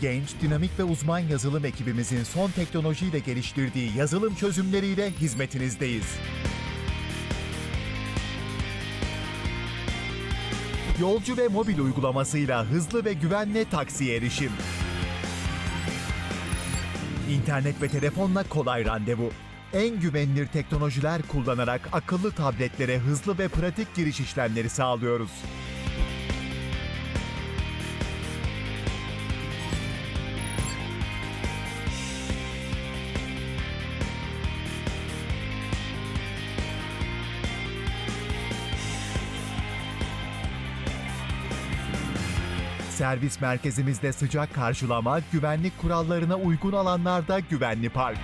Genç, dinamik ve uzman yazılım ekibimizin son teknolojiyle geliştirdiği yazılım çözümleriyle hizmetinizdeyiz. Yolcu ve mobil uygulamasıyla hızlı ve güvenli taksiye erişim. İnternet ve telefonla kolay randevu. En güvenilir teknolojiler kullanarak akıllı tabletlere hızlı ve pratik giriş işlemleri sağlıyoruz. Servis merkezimizde sıcak karşılama, güvenlik kurallarına uygun alanlarda güvenli park.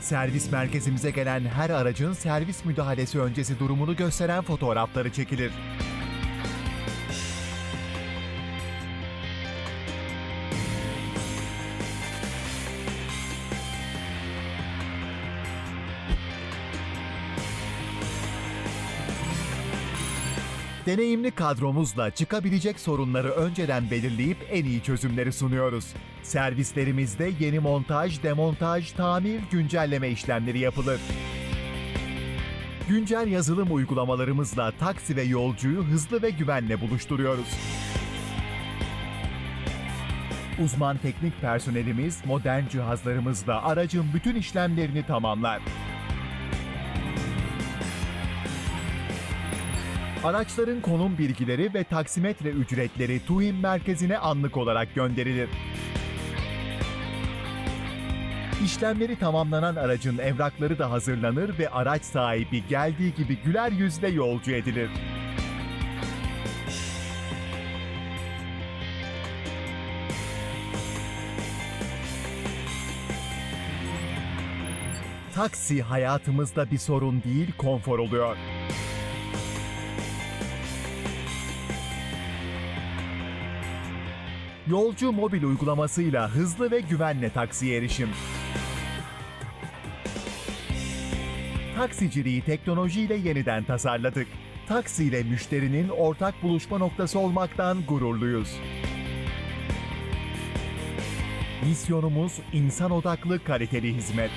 Servis merkezimize gelen her aracın servis müdahalesi öncesi durumunu gösteren fotoğrafları çekilir. Deneyimli kadromuzla çıkabilecek sorunları önceden belirleyip en iyi çözümleri sunuyoruz. Servislerimizde yeni montaj, demontaj, tamir, güncelleme işlemleri yapılır. Güncel yazılım uygulamalarımızla taksi ve yolcuyu hızlı ve güvenle buluşturuyoruz. Uzman teknik personelimiz modern cihazlarımızla aracın bütün işlemlerini tamamlar. Araçların konum bilgileri ve taksimetre ücretleri TUİM merkezine anlık olarak gönderilir. İşlemleri tamamlanan aracın evrakları da hazırlanır ve araç sahibi geldiği gibi güler yüzle yolcu edilir. Taksi hayatımızda bir sorun değil, konfor oluyor. Yolcu mobil uygulamasıyla hızlı ve güvenle taksiye erişim. Taksiciliği teknolojiyle yeniden tasarladık. Taksi ile müşterinin ortak buluşma noktası olmaktan gururluyuz. Misyonumuz insan odaklı kaliteli hizmet.